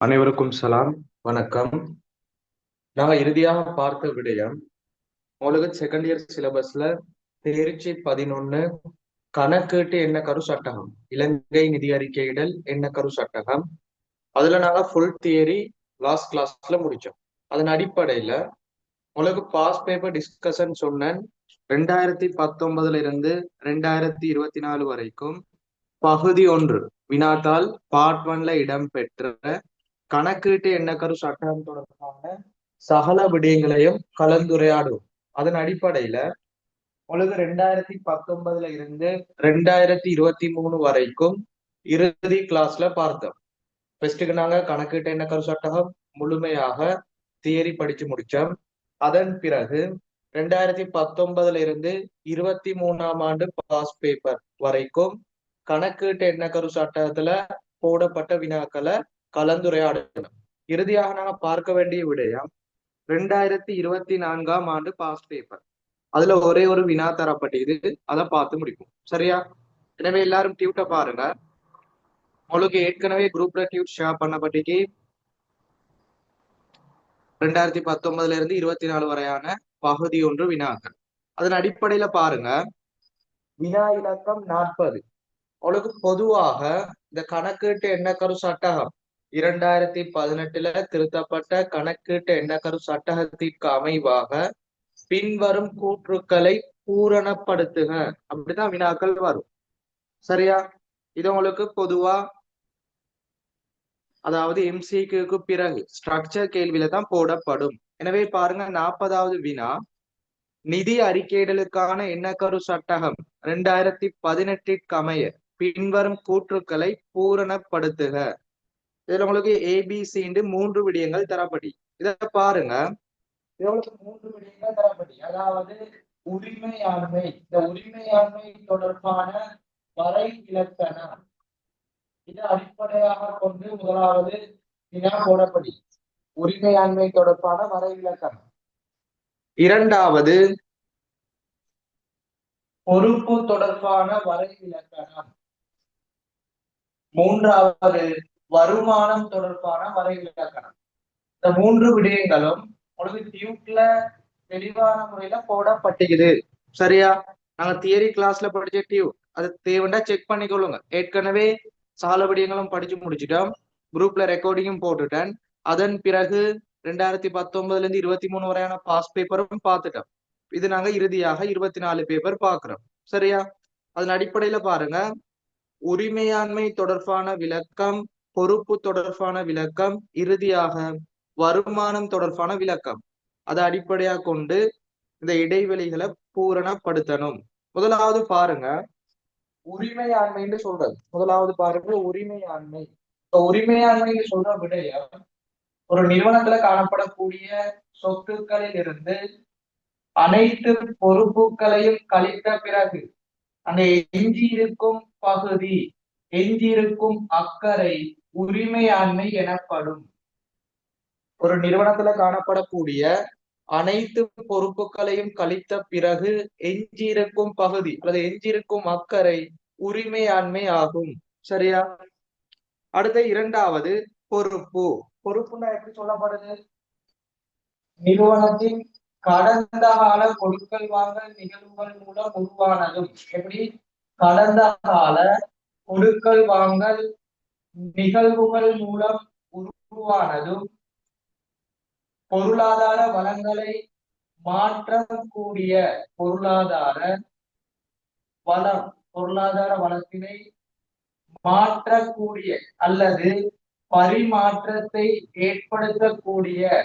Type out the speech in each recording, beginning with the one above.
அனைவருக்கும் சலாம் வணக்கம். நாங்கள் இறுதியாக பார்த்த விடயம் உங்களுக்கு செகண்ட் இயர் சிலபஸ்ல தேர்ச்சி பதினொன்னு கணக்கீட்டு என்ன கரு சட்டகம் இலங்கை நிதி அறிக்கையிடல் என்ன கரு சட்டகம் அதுல நாங்க ஃபுல் தியரி லாஸ்ட் கிளாஸ்ல முடிச்சோம். அதன் அடிப்படையில உங்களுக்கு பாஸ் பேப்பர் டிஸ்கஷன் சொன்னேன் ரெண்டாயிரத்தி பத்தொன்பதுல இருந்து ரெண்டாயிரத்தி இருபத்தி நாலு வரைக்கும் பகுதி ஒன்று வினாத்தால் பார்ட் ஒன்ல இடம்பெற்ற கணக்கீட்டு எண்ணக்கரு சட்டம் தொடர்பான சகல விடயங்களையும் கலந்துரையாடும் அதன் அடிப்படையில பொழுது ரெண்டாயிரத்தி பத்தொன்பதுல இருந்து ரெண்டாயிரத்தி இருபத்தி மூணு வரைக்கும் இறுதி கிளாஸ்ல பார்த்தோம். ஃபர்ஸ்ட்டுக்கு நாங்க கணக்கீட்டு எண்ணக்கரு சட்டகம் முழுமையாக தியரி படிச்சு முடிச்சோம். அதன் பிறகு ரெண்டாயிரத்தி பத்தொன்பதுல இருந்து இருபத்தி மூணாம் ஆண்டு பாஸ் பேப்பர் வரைக்கும் கணக்கீட்டு எண்ணக்கரு சட்டத்துல போடப்பட்ட வினாக்களை கலந்துரையாடணும் இறுதியாக நாங்க பார்க்க வேண்டிய விடயம் ரெண்டாயிரத்தி இருபத்தி நான்காம் ஆண்டு பாஸ் பேப்பர் அதுல ஒரே ஒரு வினா தரப்பட்டது அதை பார்த்து முடிக்கும் சரியா? எனவே எல்லாரும் டியூட்ட பாருங்க. உங்களுக்கு ஏற்கனவே குரூப்ல டியூட் ஷேர் பண்ணப்பட்டிக்கு ரெண்டாயிரத்தி பத்தொன்பதுல இருந்து இருபத்தி நாலு வரையான பகுதி ஒன்று வினாக்கள். அதன் அடிப்படையில பாருங்க. வினா இலக்கம் நாற்பது. உங்களுக்கு பொதுவாக இந்த கணக்கீட்டு எண்ணக்கரு சட்டகம் இரண்டாயிரத்தி பதினெட்டுல திருத்தப்பட்ட கணக்கீட்டு எண்ணக்கரு சட்டகத்திற்கு அமைவாக பின்வரும் கூற்றுக்களை பூரணப்படுத்துக. அப்படிதான் வினாக்கள் வரும். சரியா? இது உங்களுக்கு பொதுவா அதாவது எம்சிக்கு பிறகு ஸ்ட்ரக்சர் கேள்வியில தான் போடப்படும். எனவே பாருங்க நாற்பதாவது வினா நிதி அறிக்கையிடலுக்கான எண்ணக்கரு சட்டகம் ரெண்டாயிரத்தி பதினெட்டிற்கு அமைய பின்வரும் கூற்றுக்களை பூரணப்படுத்துக. இதுல உங்களுக்கு ஏபிசின்னு மூன்று விடயங்கள் தரப்படி. இத பாருங்க. உங்களுக்கு மூன்று விடயங்கள் தரப்படி. அதாவது உரிமையாண்மை இந்த உரிமையாண்மை தொடர்பான வரை இலக்கணம் இது அடிப்படையாக கொண்டு முதலாவது வினா போடப்படி. உரிமையாண்மை தொடர்பான வரை இலக்கணம் இரண்டாவது பொறுப்பு தொடர்பான வரை இலக்கணம் மூன்றாவது வருமானம் தொடர்பான வரை இலக்கணம் இந்த மூன்று விடயங்களும் உங்களுக்கு டியூட்ல தெளிவான முறையில போடப்பட்டுக்குது. சரியா? நாங்க தியரி கிளாஸ்ல படிச்ச டியூ அது தேவைண்டா செக் பண்ணிக்கொள்ளுங்க. ஏற்கனவே சால விடயங்களும் படிச்சு முடிச்சிட்டோம். குரூப்ல ரெக்கார்டிங்கும் போட்டுட்டேன். அதன் பிறகு ரெண்டாயிரத்தி பத்தொன்பதுல இருந்து இருபத்தி மூணு வரையான பாஸ் பேப்பரும் பார்த்துட்டோம். இது நாங்க இறுதியாக இருபத்தி நாலு பேப்பர் பாக்குறோம் சரியா? அதன் அடிப்படையில பாருங்க. உரிமையாண்மை தொடர்பான விளக்கம் பொறுப்பு தொடர்பான விளக்கம் இறுதியாக வருமானம் தொடர்பான விளக்கம். அதை அடிப்படையா கொண்டு இந்த இடைவெளிகளை பூரணப்படுத்தணும். முதலாவது பாருங்க உரிமையாண்மைன்னு சொல்றது. முதலாவது பாருங்க உரிமையாண்மை. உரிமையாண்மைன்னு சொல்ற விடயம் ஒரு நிறுவனத்துல காணப்படக்கூடிய சொத்துக்களில் இருந்து அனைத்து பொறுப்புகளையும் கழித்த பிறகு அந்த எஞ்சியிருக்கும் பகுதி எஞ்சியிருக்கும் அக்கறை உரிமையாண்மை எனப்படும். ஒரு நிறுவனத்துல காணப்படக்கூடிய அனைத்து பொறுப்புகளையும் கழித்த பிறகு எஞ்சியிருக்கும் பகுதி அல்லது எஞ்சியிருக்கும் அக்கறை உரிமையாண்மை ஆகும். சரியா? அடுத்த இரண்டாவது பொறுப்பு. பொறுப்புன்னா எப்படி சொல்லப்படுது? நிறுவனத்தின் கடந்த கால கொடுக்கல் வாங்கல் நிகழ்வுகள் மூலம் உருவானதும். எப்படி? கடந்த கால கொடுக்கல் வாங்கல் நிகழ்வுகள் மூலம் உருவானதும் பொருளாதார வளங்களை மாற்றக்கூடிய பொருளாதார வளம் பொருளாதார வளத்தினை மாற்றக்கூடிய அல்லது பரிமாற்றத்தை ஏற்படுத்தக்கூடிய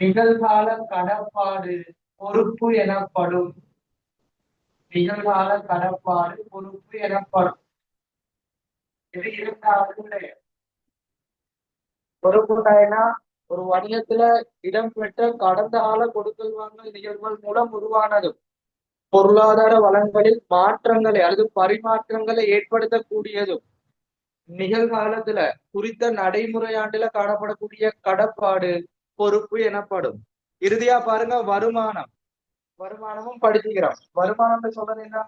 நிகழ்கால கடப்பாடு பொறுப்பு எனப்படும். நிகழ்கால கடப்பாடு பொறுப்பு எனப்படும். இது இரண்டாவது ஒரு வணிகத்துல இடம்பெற்ற கடந்த கால கொடுக்கல் வாங்கல் நிகழ்வுகள் மூலம் உருவானது. பொருளாதார வளங்களில் மாற்றங்களை அல்லது பரிமாற்றங்களை ஏற்படுத்தக்கூடியதும் நிகழ்காலத்துல குறித்த நடைமுறையாண்டுல காணப்படக்கூடிய கடப்பாடு பொறுப்பு எனப்படும். இறுதியா பாருங்க வருமானம். வருமானமும் படிச்சுக்கிறோம். வருமானம் சொல்றது என்ன?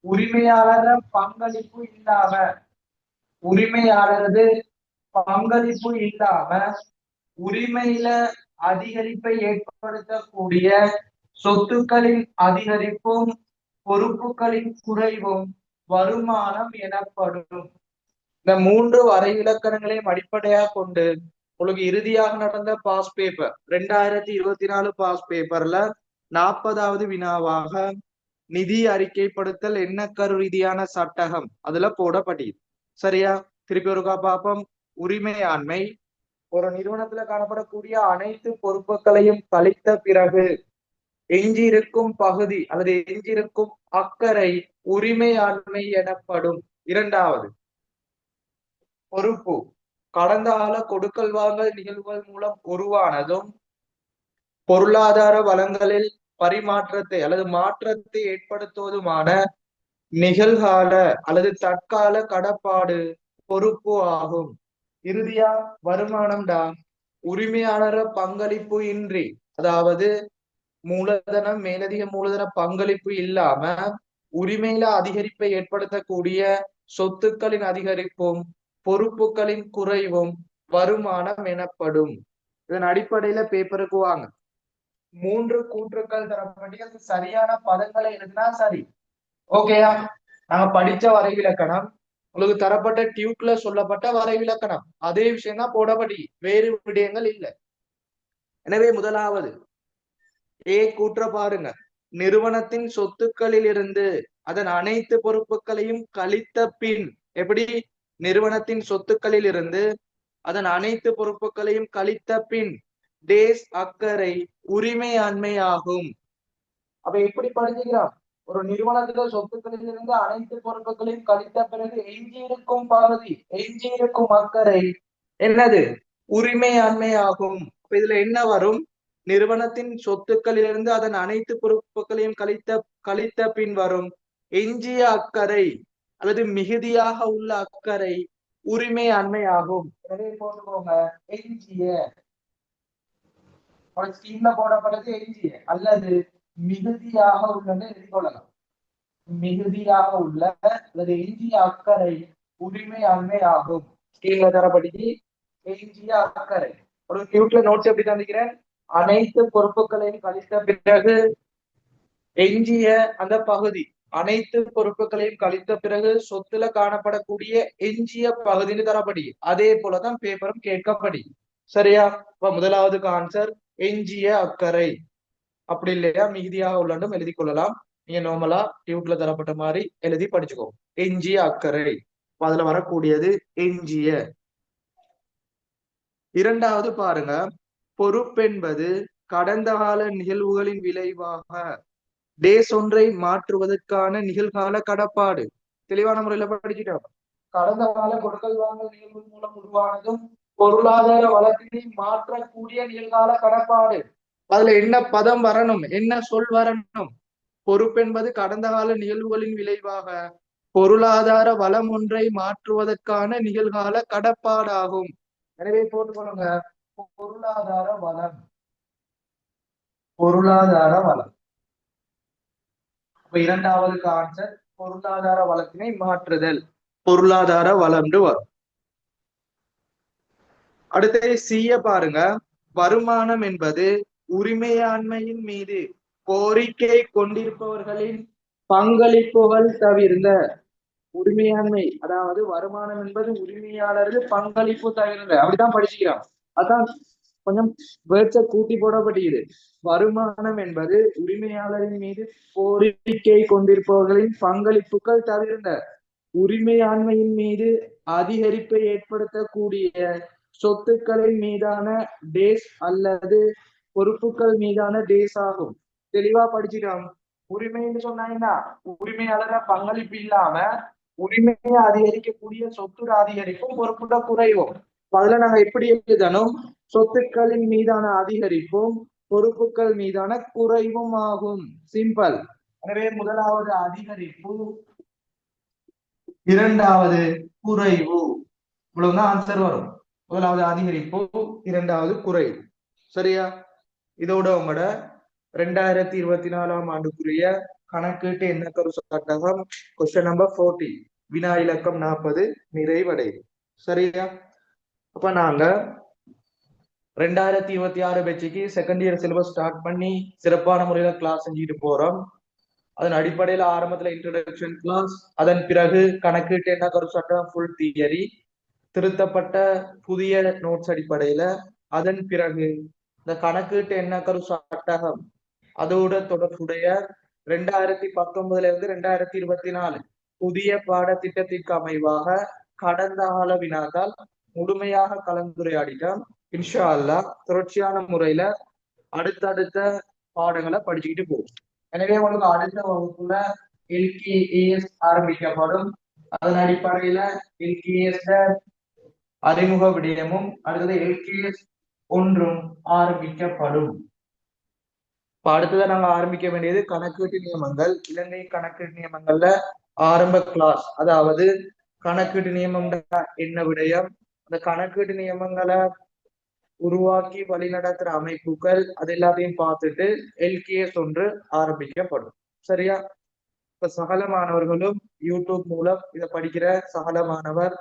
உரிமையாளர் பங்களிப்பு இல்லாம உரிமையாளரது பங்களிப்பு இல்லாம உரிமையில அதிகரிப்பை ஏற்படுத்தக்கூடிய சொத்துக்களின் அதிகரிப்பும் பொறுப்புகளின் குறைவும் வருமானம் எனப்படும். இந்த மூன்று வரை இலக்கணங்களையும் அடிப்படையாக கொண்டு உங்களுக்கு இறுதியாக நடந்த பாஸ் பேப்பர் ரெண்டாயிரத்தி இருபத்தி நாலு பாஸ் பேப்பர்ல நாற்பதாவது வினாவாக நிதி அறிக்கைப்படுத்தல் எண்ணக்கரு ரீதியான சட்டகம்? அதுல போடப்பட்டது சரியா? திருப்பி ஒருக்கா பார்ப்போம். உரிமையாண்மை. ஒரு நிறுவனத்துல காணப்படக்கூடிய அனைத்து பொறுப்புகளையும் கழித்த பிறகு எஞ்சியிருக்கும் பகுதி அல்லது எஞ்சியிருக்கும் அக்கறை உரிமையாண்மை எனப்படும். இரண்டாவது பொறுப்பு. கடந்த கால கொடுக்கல் வாங்கல் நிகழ்வுகள் மூலம் உருவானதும் பொருளாதார வளங்களில் பரிமாற்றத்தை அல்லது மாற்றத்தை ஏற்படுத்துவதுமான நிகழ்கால அல்லது தற்கால கடப்பாடு பொறுப்பு ஆகும். இறுதியா வருமானம்டா. உரிமையாளர பங்களிப்பு இன்றி அதாவது மூலதனம் மேலதிக மூலதன பங்களிப்பு இல்லாம உரிமையில அதிகரிப்பை ஏற்படுத்தக்கூடிய சொத்துக்களின் அதிகரிப்பும் பொறுப்புகளின் குறைவும் வருமானம் எனப்படும். இதன் அடிப்படையில பேப்பருக்கு வாங்க. மூன்று கூற்றுக்கள் தரப்பட்டு அது சரியான பதங்களை எழுதினா சரி. ஓகேயா நாங்க படிச்ச வரைவிலக்கணம் உங்களுக்கு தரப்பட்ட டியூட்ல சொல்லப்பட்ட வரைவிலக்கணம். அதே விஷயம் தான் போடப்படி வேறு விடயங்கள் இல்லை. எனவே முதலாவது ஏ கூற்ற பாருங்க நிறுவனத்தின் சொத்துக்களில் இருந்து அதன் அனைத்து பொறுப்புகளையும் கழித்த பின் எப்படி? நிறுவனத்தின் சொத்துக்களில் இருந்து அதன் அனைத்து பொறுப்புகளையும் கழித்த பின் டேஸ் அக்கறை உரிமையாண்மை ஆகும் அப்ப எப்படி படிச்சுக்கிறான் ஒரு நிறுவனத்துல சொத்துக்களில் இருந்து அனைத்து பொறுப்புகளையும் கழித்த பிறகு எஞ்சியிருக்கும் பகுதி எஞ்சியிருக்கும் அக்கறை என்னது? உரிமையாண்மை ஆகும் இதுல என்ன வரும்? நிறுவனத்தின் சொத்துக்களிலிருந்து அதன் அனைத்து பொறுப்புகளையும் கழித்த கழித்த பின் வரும். எஞ்சிய அக்கறை அல்லது மிகுதியாக உள்ள அக்கறை உரிமை அண்மை ஆகும் எனவே போட்டுக்கோங்க எஞ்சிய. ஸ்கீம்ல போடப்பட்டது எஞ்சிய அல்லது மிகுதியாக உள்ளன எதிர்கொள்ளலாம் மிகுதியாக உள்ள அல்லது எஞ்சிய அக்கறை உரிமை அண்மை ஆகும். கீழே தரப்படி எஞ்சிய அக்கறை. ஒரு நியூட்ல நோட்ஸ் எப்படி தந்திக்கிறேன் அனைத்து பொறுப்புகளையும் கழித்த பிறகு எஞ்சிய அந்த பகுதி அனைத்து பொறுப்புகளையும் கழித்த பிறகு சொத்துல காணப்படக்கூடிய எஞ்சிய பகுதின்னு தரப்படி. அதே போலதான் பேப்பரும் கேட்கப்படி. சரியா? இப்ப முதலாவதுக்கு ஆன்சர் எஞ்சிய அக்கறை. அப்படி இல்லையா? மிகுதியாக உள்ளண்டும் எழுதி கொள்ளலாம். நீங்க நார்மலா டியூட்ல தரப்பட்ட மாதிரி எழுதி படிச்சுக்கோ. எஞ்சிய அக்கறை. அதுல வரக்கூடியது எஞ்சிய. இரண்டாவது பாருங்க. பொறுப்பென்பது கடந்த கால நிகழ்வுகளின் விளைவாக. டேஸ் ஒன்றை மாற்றுவதற்கான நிகழ்கால கடப்பாடு. தெளிவான முறையில படிச்சுட்டோம். கடந்த கால கொடுக்கல் வாங்கல் நிகழ்வு மூலம் உருவானதும் பொருளாதார வளத்தினை மாற்றக்கூடிய நிகழ்கால கடப்பாடு. அதுல என்ன பதம் வரணும் என்ன சொல் வரணும்? பொறுப்பென்பது கடந்த கால நிகழ்வுகளின் விளைவாக பொருளாதார வளம் ஒன்றை மாற்றுவதற்கான நிகழ்கால கடப்பாடாகும். எனவே போட்டுக்கொள்ளுங்க பொருளாதார வளம். பொருளாதார வளம். அப்ப இரண்டாவது ஆன்சர் பொருளாதார வளத்தினை மாற்றுதல். பொருளாதார வளம்னு வரும். அடுத்து சீய பாருங்க. வருமானம் என்பது உரிமையாண்மையின் மீது கோரிக்கை கொண்டிருப்பவர்களின் பங்களிப்புகள் தவிர்ந்த உரிமையாண்மை அதாவது வருமானம் என்பது உரிமையாளர்கள் பங்களிப்பு தவிர்ந்த அப்படிதான் படிச்சுக்கிறான். அதான் கொஞ்சம் வேர்ச்ச கூட்டி போடப்பட்டது வருமானம் என்பது உரிமையாளரின் மீது கோரிக்கை கொண்டிருப்பவர்களின் பங்களிப்புகள் தவிர்ந்த உரிமையாண்மையின் மீது அதிகரிப்பை ஏற்படுத்தக்கூடிய சொத்துக்களின் மீதான டேஸ் அல்லது பொறுப்புகள் மீதான டேஸ் ஆகும் தெளிவா படிச்சுட்டோம் உரிமைன்னு சொன்னாங்கன்னா உரிமையாளர பங்களிப்பு இல்லாம உரிமையை அதிகரிக்கக்கூடிய சொத்து அதிகரிப்பும் பொறுப்புட குறைவும். அதுல நாங்க எப்படி எழுதணும்? சொத்துக்களின் மீதான அதிகரிப்பும் பொறுப்புகள் மீதான குறைவும் ஆகும். சிம்பிள் எனவே முதலாவது அதிகரிப்பு. இரண்டாவது குறைவு. இவ்வளவுதான் ஆன்சர் வரும். முதலாவது அதிகரிப்பு இரண்டாவது குறைவு. சரியா? இதோட உங்களோட ரெண்டாயிரத்தி இருபத்தி நாலாம் ஆண்டுக்குரிய கணக்கீட்டு எண்ணக்கரு சட்டகம்? கொஸ்டின் நம்பர் ஃபோர்டி வினா இலக்கம் நாற்பது நிறைவடையும் சரியா? அப்ப நாங்க ரெண்டாயிரத்தி இருபத்தி ஆறு பேச்சுக்கு செகண்ட் இயர் சிலபஸ் ஸ்டார்ட் பண்ணி சிறப்பான முறையில கிளாஸ் செஞ்சுட்டு போறோம். அதன் அடிப்படையில ஆரம்பத்துல இன்ட்ரடக்ஷன் கிளாஸ் அதன் பிறகு கணக்கீட்டு என்ன கரு சட்டம் ஃபுல் தியரி திருத்தப்பட்ட புதிய நோட்ஸ் அடிப்படையில அதன் பிறகு இந்த கணக்கீட்டு எண்ணக்கரு சட்டகம் அதோட தொடர்புடைய ரெண்டாயிரத்தி பத்தொன்பதுல இருந்து ரெண்டாயிரத்தி இருபத்தி நாலு புதிய பாடத்திட்டத்திற்கு அமைவாக கடந்த கால வினாத்தால் முழுமையாக கலந்துரையாடிட்டோம். இன்ஷா அல்லா தொடர்ச்சியான முறையில அடுத்தடுத்த பாடங்களை படிச்சுக்கிட்டு போகும் எனவே உங்களுக்கு அடுத்த வகுப்புல எல்கேஏஎஸ் ஆரம்பிக்கப்படும். அதன் அடிப்படையில எல்கேஎஸ் அறிமுக விடயமும் அடுத்தது எல்கேஎஸ் ஒன்றும் ஆரம்பிக்கப்படும். இப்ப அடுத்ததான் நாங்க ஆரம்பிக்க வேண்டியது கணக்கீட்டு நியமங்கள். இலங்கை கணக்கீட்டு நியமங்கள்ல ஆரம்ப கிளாஸ் அதாவது கணக்கீட்டு நியமம் என்ன விடயம்? அந்த கணக்கீட்டு நியமங்களை உருவாக்கி வழிநடத்துற அமைப்புகள் அது எல்லாத்தையும் பார்த்துட்டு எல்கேஎஸ் ஒன்று ஆரம்பிக்கப்படும். சரியா? இப்ப சகல மாணவர்களும் யூடியூப் மூலம் இதை படிக்கிற சகல மாணவர்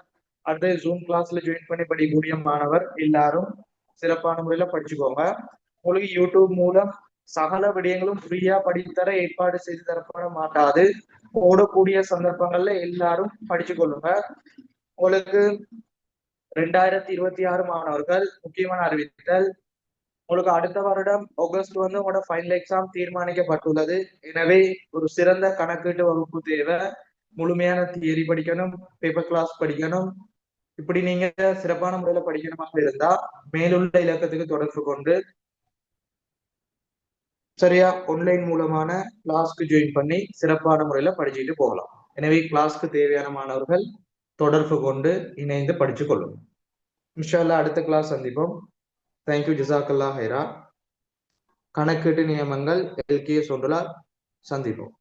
அடுத்து ஜூம் கிளாஸ்ல ஜாயின் பண்ணி படிக்கக்கூடிய மாணவர் எல்லாரும் சிறப்பான முறையில படிச்சுக்கோங்க. உங்களுக்கு யூடியூப் மூலம் சகல விடயங்களும் ஃப்ரீயா படித்தர ஏற்பாடு செய்து தரப்பட மாட்டாது. ஓடக்கூடிய சந்தர்ப்பங்கள்ல எல்லாரும் படிச்சு கொள்ளுங்க. உங்களுக்கு ரெண்டாயிரத்தி இருபத்தி ஆறு மாணவர்கள் முக்கியமான அறிவித்தல். உங்களுக்கு அடுத்த வருடம் ஆகஸ்ட் வந்து உங்களோட ஃபைனல் எக்ஸாம் தீர்மானிக்கப்பட்டுள்ளது. எனவே ஒரு சிறந்த கணக்கீட்டு வகுப்பு தேவை. முழுமையான தியரி படிக்கணும் பேப்பர் கிளாஸ் படிக்கணும். இப்படி நீங்க சிறப்பான முறையில படிக்கணுமாக இருந்தா மேலுள்ள இலக்கத்துக்கு தொடர்பு கொண்டு சரியா ஆன்லைன் மூலமான கிளாஸ்க்கு ஜாயின் பண்ணி சிறப்பான முறையில படிச்சுட்டு போகலாம். எனவே கிளாஸ்க்கு தேவையான மாணவர்கள் தொடர்பு கொண்டு இணைந்து படிச்சு கொள்ளும் இன்ஷால்லா அடுத்த கிளாஸ் சந்திப்போம். தேங்க்யூ ஜிசாக்கல்லா ஹைரா. கணக்கீட்டு நியமங்கள் எல்கே சொல்றலா சந்திப்போம்.